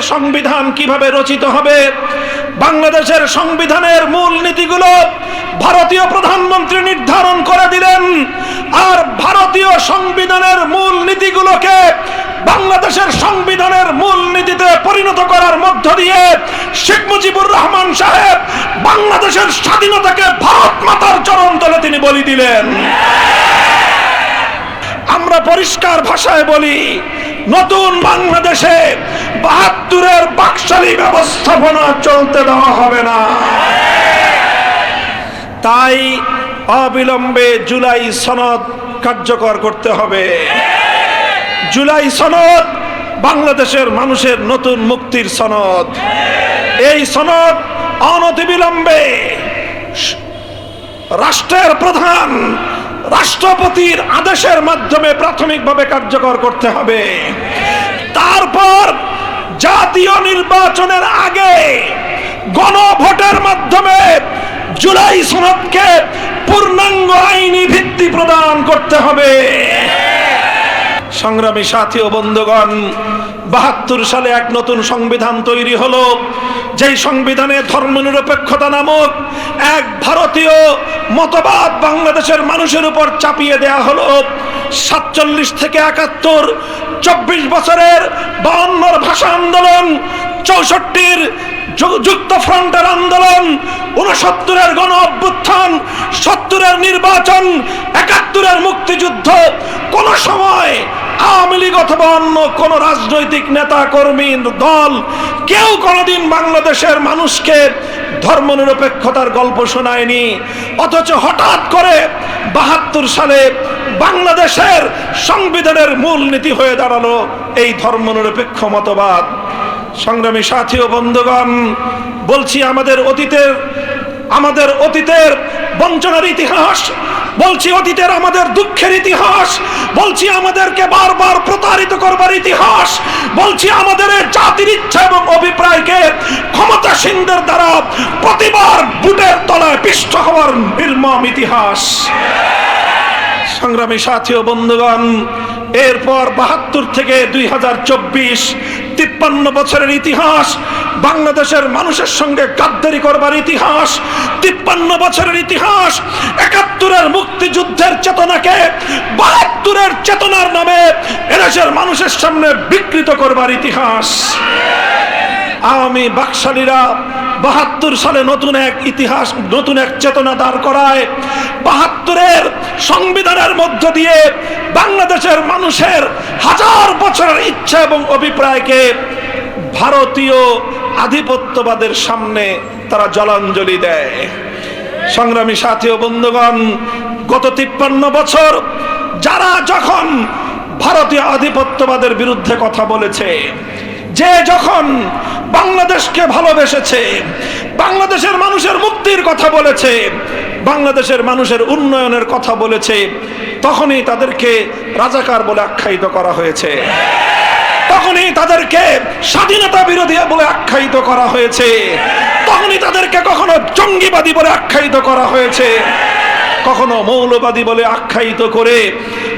বাংলাদেশের সংবিধান কীভাবে রচিত হবে? বাংলাদেশের সংবিধানের মূল নীতিগুলো ভারতীয় প্রধানমন্ত্রী নির্ধারণ করে দিলেন। আর ভারতীয় সংবিধানের মূল নীতিগুলোকে বাংলাদেশের সংবিধানের মূল নীতিতে পরিণত করার মধ্য দিয়ে শেখ মুজিবুর রহমান সাহেব বাংলাদেশের স্বাধীনতাকে ভারত মাতার চরণ তলে তিনি বলি দিলেন। আমরা পরিষ্কার ভাষায় বলি নতুন বাংলাদেশে বাহাত্তরের বাকশালী ব্যবস্থাপনা চলতে দেওয়া হবে না। তাই অবিলম্বে জুলাই সনদ কার্যকর করতে হবে। জুলাই সনদ বাংলাদেশের মানুষের নতুন মুক্তির সনদ। এই সনদ অনতিবিলম্বে রাষ্ট্রের প্রধান রাষ্ট্রপতির আদেশের মাধ্যমে প্রাথমিকভাবে কার্যকর করতে হবে। তারপর জাতীয় নির্বাচনের আগে গণভোটের মাধ্যমে জুলাই সনদকে পূর্ণাঙ্গ আইনি ভিত্তি প্রদান করতে হবে। সংগ্রামী সাথী ও বন্ধুগণ বাহাত্তর সালে এক নতুন সংবিধান তৈরি হলো। যেই সংবিধানে ধর্মনিরপেক্ষতা নামক এক ভারতীয় মতবাদ বাংলাদেশের মানুষের উপর চাপিয়ে দেয়া হলো। সাতচল্লিশ থেকে একাত্তর, চব্বিশ বছরের বাউন্নর ভাষা আন্দোলন, চৌষট্টির যুক্ত ফ্রন্টের আন্দোলন উনসত্তরের গণ অভ্যুত্থান, সত্তরের নির্বাচন, একাত্তরের মুক্তিযুদ্ধ, কোন সময় আওয়ামী লীগ অথবা অন্য কোন রাজনৈতিক নেতা, কর্মী, দল, কেউ কোনোদিন বাংলাদেশের মানুষকে ধর্মনিরপেক্ষতার গল্প শোনায়নি। অথচ হঠাৎ করে বাহাত্তর সালে বাংলাদেশের সংবিধানের মূল নীতি হয়ে দাঁড়াল এই ধর্মনিরপেক্ষ মতবাদ। সংগ্রামী সাথী ও বন্ধুগণ, বলছি আমাদের অতীতের আমাদের অতীতের বঞ্চনার ইতিহাস বলছি অতীতের আমাদের দুঃখের ইতিহাস, বলছি আমাদেরকে বারবার প্রতারিত করবার ইতিহাস, বলছি আমাদের জাতির ইচ্ছা এবং অভিপ্রায়কে ক্ষমতাসীনদের দ্বারা প্রতিবার বুটের তলায় পিষ্ট হওয়ার নির্মম ইতিহাস। সংগ্রামী সাথী ও বন্ধুগণ, এরপর বাহাত্তর থেকে দুই হাজার চব্বিশ, তিপ্পান্ন বছরের ইতিহাস, বাংলাদেশের মানুষের সঙ্গে গাদ্দারি করবার ইতিহাস, তিপ্পান্ন বছরের ইতিহাস, একাত্তরের মুক্তিযুদ্ধের চেতনাকে বাহাত্তরের চেতনার নামে এদেশের মানুষের সামনে বিকৃত করবার ইতিহাস। আওয়ামী বাকশালীরা বাহাত্তর সালে নতুন এক ইতিহাস, নতুন এক চেতনা দাঁড় করায়। বাহাত্তরের সংবিধানের মধ্য দিয়ে বাংলাদেশের মানুষের হাজার বছরের ইচ্ছা এবং অভিপ্রায়কে ভারতীয় আধিপত্যবাদের সামনে তারা জলাঞ্জলি দেয়। সংগ্রামী সাথী ও বন্ধুগণ, গত তিপ্পান্ন বছর যারা যখন ভারতীয় আধিপত্যবাদের বিরুদ্ধে কথা বলেছে যে যখন বাংলাদেশকে ভালোবেসেছে, বাংলাদেশের মানুষের মুক্তির কথা বলেছে, বাংলাদেশের মানুষের উন্নয়নের কথা বলেছে, তখনই তাদেরকে রাজাকার বলে আখ্যায়িত করা হয়েছে। তখনই তাদেরকে স্বাধীনতা বিরোধী বলে আখ্যায়িত করা হয়েছে। তখনই তাদেরকে কখনো জঙ্গিবাদী বলে আখ্যায়িত করা হয়েছে। কখনো মৌলবাদী বলে আখ্যায়িত করে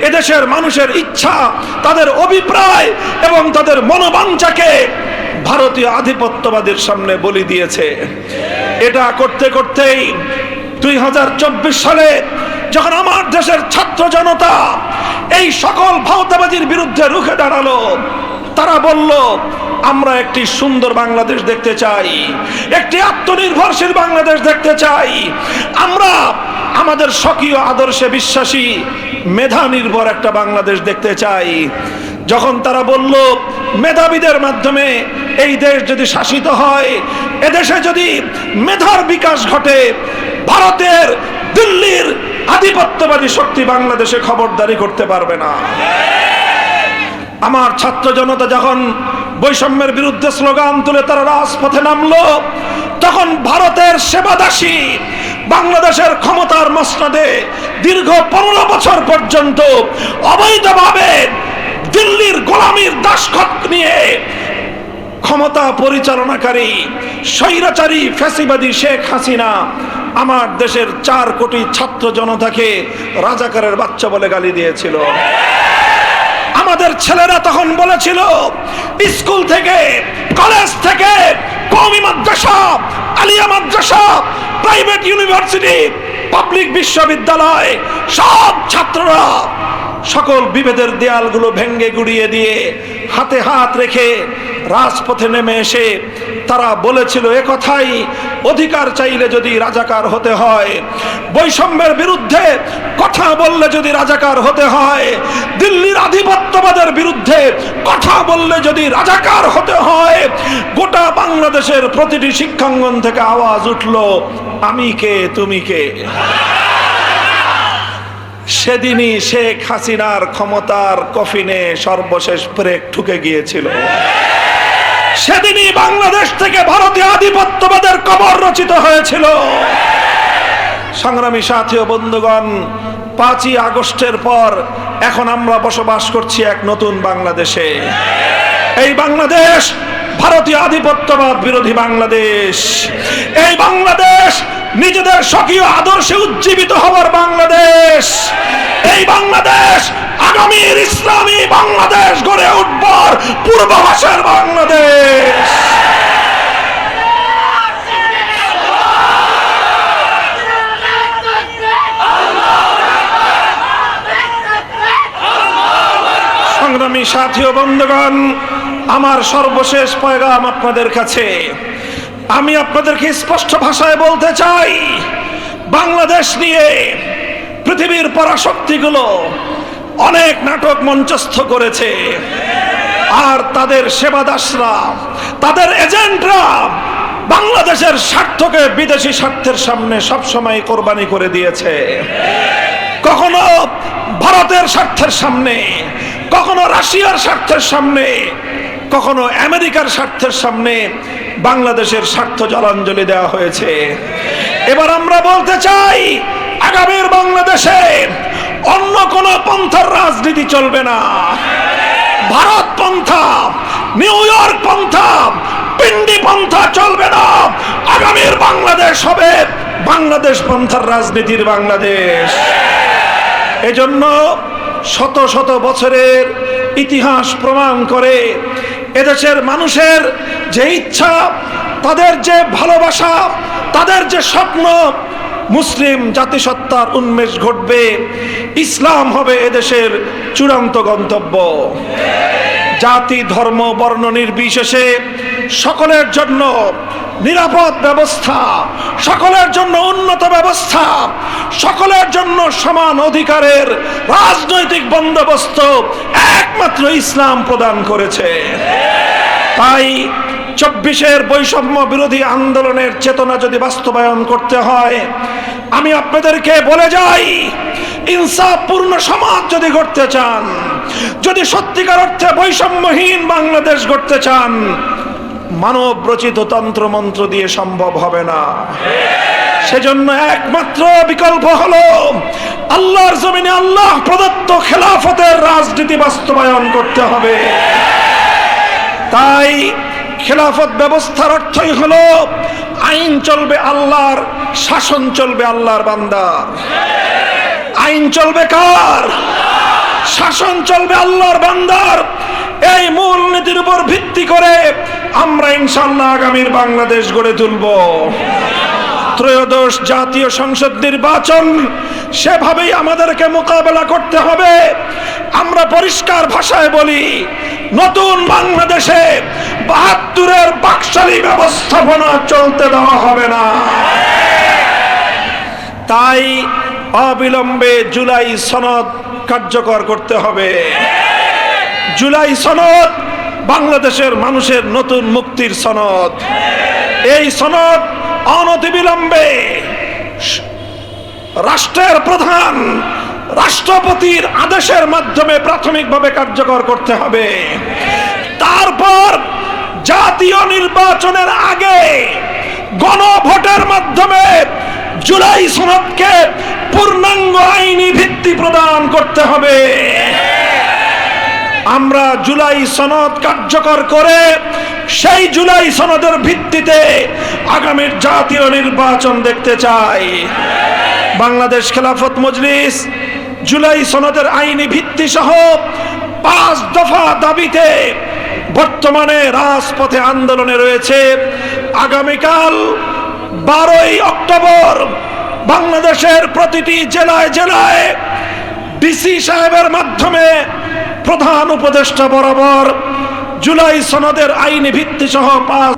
এদেশের মানুষের ইচ্ছা, তাদের অভিপ্রায় এবং তাদের মনোবাঞ্ছাকে ভারতীয় আধিপত্যবাদের সামনে বলি দিয়েছে। এটা করতে করতেই দুই হাজার চব্বিশ সালে যখন আমার দেশের ছাত্র জনতা এই সকল ভাওতাবাজির বিরুদ্ধে রুখে দাঁড়াল, তারা বলল আমরা একটি সুন্দর বাংলাদেশ দেখতে চাই। একটি আত্মনির্ভরশীল বাংলাদেশ দেখতে চাই। আমরা আমাদের স্বকীয় আদর্শে বিশ্বাসী মেধা নির্ভর একটা বাংলাদেশ দেখতে চাই। যখন তারা বলল, মেধাবীদের মাধ্যমে এই দেশ যদি শাসিত হয়, এদেশে যদি মেধার বিকাশ ঘটে, ভারতের দিল্লির আধিপত্যবাদী শক্তি বাংলাদেশে খবরদারি করতে পারবে না। আমার ছাত্র জনতা যখন বৈষম্যের বিরুদ্ধে স্লোগান তুলে তারা রাজপথে নামলো। তখন ভারতের সেবাদাসী বাংলাদেশের ক্ষমতার মসনদে দীর্ঘ পনেরো বছর পর্যন্ত অবৈধভাবে দিল্লির গোলামীর দাসখত নিয়ে ক্ষমতা পরিচালনাকারী, স্বৈরাচারী, ফ্যাসিবাদী শেখ হাসিনা আমার দেশের চার কোটি ছাত্র জনতাকে রাজাকারের বাচ্চা বলে গালি দিয়েছিল। আমাদের ছেলেরা তখন বলেছিল, স্কুল থেকে, কলেজ থেকে কৌমি মাদ্রাসা, আলিয়া মাদ্রাসা, প্রাইভেট ইউনিভার্সিটি, পাবলিক বিশ্ববিদ্যালয়, সব সকল বিভেদের দেয়ালগুলো ভেঙ্গে গুড়িয়ে দিয়ে হাতে হাত রেখে রাজপথে নেমে এসে তারা বলেছিল, এ কথাই অধিকার চাইলে যদি রাজাকার হতে হয়। বৈষম্যের বিরুদ্ধে কথা বললে যদি রাজাকার হতে হয়। দিল্লির আধিপত্যবাদের বিরুদ্ধে কথা বললে যদি রাজাকার হতে হয়। গোটা বাংলাদেশের প্রতিটি শিক্ষাঙ্গন থেকে আওয়াজ উঠল, আমি কে, তুমি কে? সেদিনই শেখ হাসিনার ক্ষমতার কফিনে সর্বশেষ ব্রেক ঠুকে গিয়েছিল। সেদিনই বাংলাদেশ থেকে ভারতীয় আধিপত্যবাদের কবর রচিত হয়েছিল। সংগ্রামী সাথী ও বন্ধুগণ, পাঁচই আগস্টের পর এখন আমরা বসবাস করছি এক নতুন বাংলাদেশে। এই বাংলাদেশ ভারতীয় আধিপত্যবাদ বিরোধী বাংলাদেশ। এই বাংলাদেশ নিজেদের স্বকীয় আদর্শে উজ্জীবিত হবার বাংলাদেশ। এই বাংলাদেশ আগামীর ইসলামী বাংলাদেশ গড়ে উঠবার পূর্বাভাসের বাংলাদেশ। সংগ্রামী সাথী ও বন্ধুগণ, আমার সর্বশেষ পয়গাম আপনাদের কাছে। আমি আপনাদেরকে স্পষ্ট ভাষায় বলতে চাই, বাংলাদেশ নিয়ে পৃথিবীর পরাশক্তিগুলো অনেক নাটক মঞ্চস্থ করেছে। আর তাদের সেবাদাসরা, তাদের এজেন্টরা বাংলাদেশের স্বার্থকে বিদেশি স্বার্থের সামনে সবসময় কোরবানি করে দিয়েছে। কখনো ভারতের স্বার্থের সামনে, কখনো রাশিয়ার স্বার্থের সামনে কখনো আমেরিকার স্বার্থের সামনে বাংলাদেশের স্বার্থ জলাঞ্জলি দেওয়া হয়েছে। এবার আমরা বলতে চাই, আগামীর বাংলাদেশে অন্য কোন পন্থার রাজনীতি চলবে না। ভারত পন্থা, নিউ ইয়র্ক পন্থা, পিন্ডি পন্থা চলবে না। আগামীর বাংলাদেশ হবে বাংলাদেশ পন্থার রাজনীতির বাংলাদেশ। এজন্য শত শত বছরের ইতিহাস প্রমাণ করে এদেশের মানুষের যে ইচ্ছা, তাদের যে ভালোবাসা, তাদের যে স্বপ্ন, মুসলিম জাতিসত্তার উন্মেষ ঘটবে। ইসলাম হবে এদেশের চূড়ান্ত গন্তব্য। জাতি, ধর্ম, বর্ণ নির্বিশেষে সকলের জন্য নিরাপদ ব্যবস্থা, সকলের জন্য উন্নত ব্যবস্থা, সকলের জন্য সমান অধিকারের রাজনৈতিক বন্দোবস্ত একমাত্র ইসলাম প্রদান করেছে। তাই চব্বিশের বৈষম্য বিরোধী আন্দোলনের চেতনা যদি বাস্তবায়ন করতে হয়, আমি আপনাদেরকে বলে যাই, ইনসাফপূর্ণ সমাজ যদি গড়তে চান, যদি সত্যিকার অর্থে বৈষম্যহীন বাংলাদেশ গড়তে চান মানব রচিত তন্ত্র মন্ত্র দিয়ে সম্ভব হবে না। সেজন্য একমাত্র বিকল্প হলো আল্লাহর জমিনে আল্লাহ প্রদত্ত খেলাফতের রাজনীতি বাস্তবায়ন করতে হবে। তাই খেলাফত ব্যবস্থার অর্থই হলো আইন চলবে আল্লাহর, শাসন চলবে আল্লাহর বান্দার। আইন চলবে কার? শাসন চলবে আল্লাহর বান্দার। এই মূল নীতির উপর ভিত্তি করে আমরা ইনশাল্লাহ আগামীর বাংলাদেশ গড়ে তুলব। ত্রয়োদশ জাতীয় সংসদ নির্বাচন, সেভাবেই আমাদেরকে মোকাবেলা করতে হবে। আমরা পরিষ্কার ভাষায় বলি, নতুন বাংলাদেশে বাহাত্তরের বাকশালী ব্যবস্থাপনা চলতে দেওয়া হবে না। তাই অবিলম্বে জুলাই সনদ কার্যকর করতে হবে। জুলাই সনদ বাংলাদেশের মানুষের নতুন মুক্তির সনদ। এই সনদ অনতিবিলম্বে রাষ্ট্রের প্রধান রাষ্ট্রপতির আদেশের মাধ্যমে প্রাথমিকভাবে কার্যকর করতে হবে। তারপর জাতীয় নির্বাচনের আগে গণভোটের মাধ্যমে জুলাই সনদকে পূর্ণাঙ্গ আইনি ভিত্তি প্রদান করতে হবে। আমরা জুলাই সনদ কার্যকর করে সেই জুলাই সনদের ভিত্তিতে আগামীর জাতীয় নির্বাচন দেখতে চাই। বাংলাদেশ খেলাফত মজলিস জুলাই সনদের আইনি ভিত্তি সহ পাঁচ দফা দাবিতে বর্তমানে রাজপথে আন্দোলনে রয়েছে। আগামীকাল বারোই অক্টোবর বাংলাদেশের প্রতিটি জেলায় জেলায় ডিসি সাহেবের মাধ্যমে প্রধান উপদেষ্টা বরাবর জুলাই সনদের আইনি ভিত্তি সহ পাঁচ